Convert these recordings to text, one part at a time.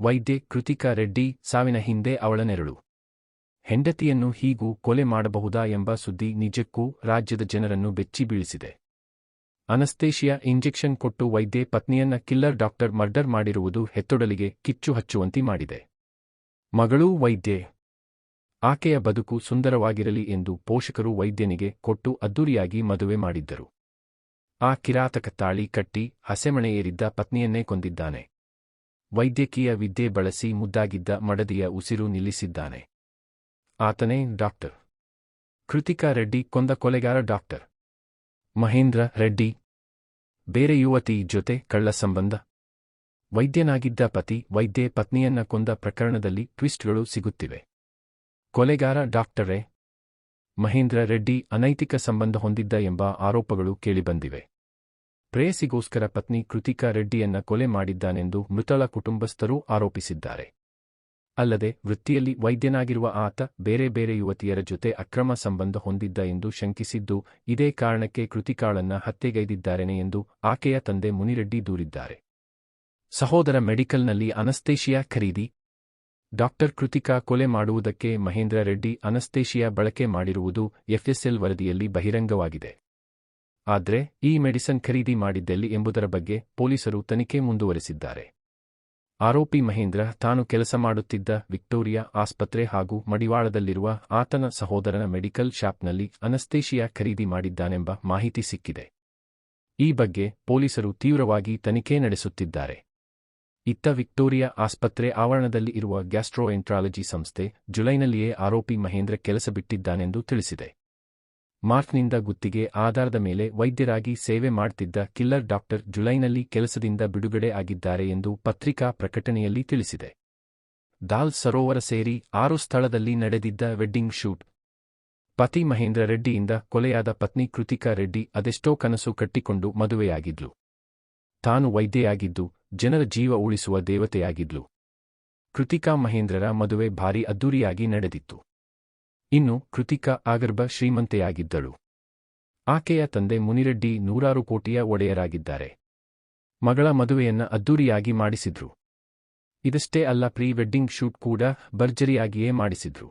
ವೈದ್ಯೆ ಕೃತಿಕಾ ರೆಡ್ಡಿ ಸಾವಿನ ಹಿಂದೆ ಅವಳ ನೆರಳು. ಹೆಂಡತಿಯನ್ನು ಹೀಗೂ ಕೊಲೆ ಮಾಡಬಹುದಾ ಎಂಬ ಸುದ್ದಿ ನಿಜಕ್ಕೂ ರಾಜ್ಯದ ಜನರನ್ನು ಬೆಚ್ಚಿ ಬೀಳಿಸಿದೆ. ಅನಸ್ತೇಷಿಯಾ ಇಂಜೆಕ್ಷನ್ ಕೊಟ್ಟು ವೈದ್ಯೆ ಪತ್ನಿಯನ್ನ ಕಿಲ್ಲರ್ ಡಾಕ್ಟರ್ ಮರ್ಡರ್ ಮಾಡಿರುವುದು ಹೆತ್ತೊಡಲಿಗೆ ಕಿಚ್ಚು ಹಚ್ಚುವಂತಿ ಮಾಡಿದೆ. ಮಗಳೂ ವೈದ್ಯೆ. ಆಕೆಯ ಬದುಕು ಸುಂದರವಾಗಿರಲಿ ಎಂದು ಪೋಷಕರು ವೈದ್ಯನಿಗೆ ಕೊಟ್ಟು ಅದ್ದೂರಿಯಾಗಿ ಮದುವೆ ಮಾಡಿದ್ದರು. ಆ ಕಿರಾತಕ ತಾಳಿ ಕಟ್ಟಿ ಹಸೆಮಣೆಯೇರಿದ್ದ ಪತ್ನಿಯನ್ನೇ ಕೊಂದಿದ್ದಾನೆ. ವೈದ್ಯಕೀಯ ವಿದ್ಯೆ ಬಳಸಿ ಮುದ್ದಾಗಿದ್ದ ಮಡದಿಯ ಉಸಿರು ನಿಲ್ಲಿಸಿದ್ದಾನೆ. ಆತನೇ ಡಾಕ್ಟರ್. ಕೃತಿಕಾ ರೆಡ್ಡಿ ಕೊಂದ ಕೊಲೆಗಾರ ಡಾಕ್ಟರ್. ಮಹೇಂದ್ರ ರೆಡ್ಡಿ. ಬೇರೆ ಯುವತಿ ಜೊತೆ ಕಳ್ಳ ಸಂಬಂಧ. ವೈದ್ಯನಾಗಿದ್ದ ಪತಿ ವೈದ್ಯೆ ಪತ್ನಿಯನ್ನ ಕೊಂದ ಪ್ರಕರಣದಲ್ಲಿ ಟ್ವಿಸ್ಟ್ಗಳು ಸಿಗುತ್ತಿವೆ. ಕೊಲೆಗಾರ ಡಾಕ್ಟರೇ. ಮಹೇಂದ್ರ ರೆಡ್ಡಿ ಅನೈತಿಕ ಸಂಬಂಧ ಹೊಂದಿದ್ದ ಎಂಬ ಆರೋಪಗಳು ಕೇಳಿಬಂದಿವೆ. ಪ್ರೇಯಸಿಗೋಸ್ಕರ ಪತ್ನಿ ಕೃತಿಕಾ ರೆಡ್ಡಿಯನ್ನ ಕೊಲೆ ಮಾಡಿದ್ದಾನೆಂದು ಮೃತಳ ಕುಟುಂಬಸ್ಥರು ಆರೋಪಿಸಿದ್ದಾರೆ. ಅಲ್ಲದೆ, ವೃತ್ತಿಯಲ್ಲಿ ವೈದ್ಯನಾಗಿರುವ ಆತ ಬೇರೆ ಬೇರೆ ಯುವತಿಯರ ಜೊತೆ ಅಕ್ರಮ ಸಂಬಂಧ ಹೊಂದಿದ್ದ ಎಂದು ಶಂಕಿಸಿದ್ದು, ಇದೇ ಕಾರಣಕ್ಕೆ ಕೃತಿಕಾಳನ್ನ ಹತ್ಯೆಗೈದಿದ್ದಾರೆನೆ ಎಂದು ಆಕೆಯ ತಂದೆ ಮುನಿರೆಡ್ಡಿ ದೂರಿದ್ದಾರೆ. ಸಹೋದರ ಮೆಡಿಕಲ್ನಲ್ಲಿ ಅನಸ್ತೇಷಿಯಾ ಖರೀದಿ? ಡಾಕ್ಟರ್ ಕೃತಿಕಾ ಕೊಲೆ ಮಾಡುವುದಕ್ಕೆ ಮಹೇಂದ್ರ ರೆಡ್ಡಿ ಅನಸ್ತೇಷಿಯಾ ಬಳಕೆ ಮಾಡಿರುವುದು ಎಫ್ಎಸ್ಎಲ್ ವರದಿಯಲ್ಲಿ ಬಹಿರಂಗವಾಗಿದೆ. ಆದ್ರೆ, ಈ ಮೆಡಿಸನ್ ಖರೀದಿ ಮಾಡಿದ್ದೆಲ್ಲಿ ಎಂಬುದರ ಬಗ್ಗೆ ಪೊಲೀಸರು ತನಿಖೆ ಮುಂದುವರೆಸಿದ್ದಾರೆ. ಆರೋಪಿ ಮಹೇಂದ್ರ ತಾನು ಕೆಲಸ ಮಾಡುತ್ತಿದ್ದ ವಿಕ್ಟೋರಿಯಾ ಆಸ್ಪತ್ರೆ ಹಾಗೂ ಮಡಿವಾಳದಲ್ಲಿರುವ ಆತನ ಸಹೋದರನ ಮೆಡಿಕಲ್ ಶಾಪ್ನಲ್ಲಿ ಅನಸ್ತೇಷಿಯಾ ಖರೀದಿ ಮಾಡಿದ್ದಾನೆಂಬ ಮಾಹಿತಿ ಸಿಕ್ಕಿದೆ. ಈ ಬಗ್ಗೆ ಪೊಲೀಸರು ತೀವ್ರವಾಗಿ ತನಿಖೆ ನಡೆಸುತ್ತಿದ್ದಾರೆ. ಇತ್ತ ವಿಕ್ಟೋರಿಯಾ ಆಸ್ಪತ್ರೆ ಆವರಣದಲ್ಲಿ ಇರುವ ಸಂಸ್ಥೆ ಜುಲೈನಲ್ಲಿಯೇ ಆರೋಪಿ ಮಹೇಂದ್ರ ಕೆಲಸ ಬಿಟ್ಟಿದ್ದಾನೆಂದು ತಿಳಿಸಿದೆ. ಮಾರ್ಚ್ನಿಂದ ಗುತ್ತಿಗೆ, ಆಧಾರದ ಮೇಲೆ ವೈದ್ಯರಾಗಿ ಸೇವೆ ಮಾಡ್ತಿದ್ದ ಕಿಲ್ಲರ್ ಡಾಕ್ಟರ್ ಜುಲೈನಲ್ಲಿ ಕೆಲಸದಿಂದ ಬಿಡುಗಡೆ ಆಗಿದ್ದಾರೆ ಎಂದು ಪತ್ರಿಕಾ ಪ್ರಕಟಣೆಯಲ್ಲಿ ತಿಳಿಸಿದೆ. ದಾಲ್ ಸರೋವರ ಸೇರಿ ಆರು ಸ್ಥಳದಲ್ಲಿ ನಡೆದಿದ್ದ ವೆಡ್ಡಿಂಗ್ ಶೂಟ್. ಪತಿ ಮಹೇಂದ್ರ ರೆಡ್ಡಿಯಿಂದ ಕೊಲೆಯಾದ ಪತ್ನಿ ಕೃತಿಕಾ ರೆಡ್ಡಿ ಅದೆಷ್ಟೋ ಕನಸು ಕಟ್ಟಿಕೊಂಡು ಮದುವೆಯಾಗಿದ್ಲು. ತಾನು ವೈದ್ಯೆಯಾಗಿದ್ದು, ಜನರ ಜೀವ ಉಳಿಸುವ ದೇವತೆಯಾಗಿದ್ಲು. ಕೃತಿಕಾ ಮಹೇಂದ್ರರ ಮದುವೆ ಭಾರಿ ಅದ್ದೂರಿಯಾಗಿ ನಡೆದಿತ್ತು. ಇನ್ನು ಕೃತಿಕಾ ಆಗರ್ಭ ಶ್ರೀಮಂತೆಯಾಗಿದ್ದಳು. ಆಕೆಯ ತಂದೆ ಮುನಿರೆಡ್ಡಿ ನೂರಾರು ಕೋಟಿಯ ಒಡೆಯರಾಗಿದ್ದಾರೆ. ಮಗಳ ಮದುವೆಯನ್ನ ಅದ್ದೂರಿಯಾಗಿ ಮಾಡಿಸಿದ್ರು. ಇದಷ್ಟೇ ಅಲ್ಲ, ಪ್ರೀ ವೆಡ್ಡಿಂಗ್ ಶೂಟ್ ಕೂಡ ಭರ್ಜರಿಯಾಗಿಯೇ ಮಾಡಿಸಿದ್ರು.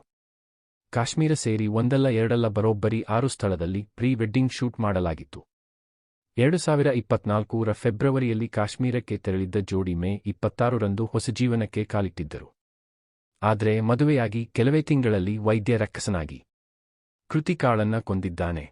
ಕಾಶ್ಮೀರ ಸೇರಿ ಒಂದಲ್ಲ ಎರಡಲ್ಲ ಬರೋಬ್ಬರಿ ಆರು ಸ್ಥಳದಲ್ಲಿ ಪ್ರೀ ವೆಡ್ಡಿಂಗ್ ಶೂಟ್ ಮಾಡಲಾಗಿತ್ತು. ಎರಡು ಸಾವಿರ ಇಪ್ಪತ್ನಾಲ್ಕೂರ ಫೆಬ್ರವರಿಯಲ್ಲಿ ಕಾಶ್ಮೀರಕ್ಕೆ ತೆರಳಿದ್ದ ಜೋಡಿ ಮೇ ಇಪ್ಪತ್ತಾರರಂದು ಹೊಸ ಜೀವನಕ್ಕೆ ಕಾಲಿಟ್ಟಿದ್ದರು. ಆದರೆ ಮದುವೆಯಾಗಿ ಕೆಲವೇ ತಿಂಗಳಲ್ಲಿ ವೈದ್ಯ ರಕ್ಕಸನಾಗಿ ಕೃತಿಕಾಳನ್ನ ಕೊಂದಿದ್ದಾನೆ.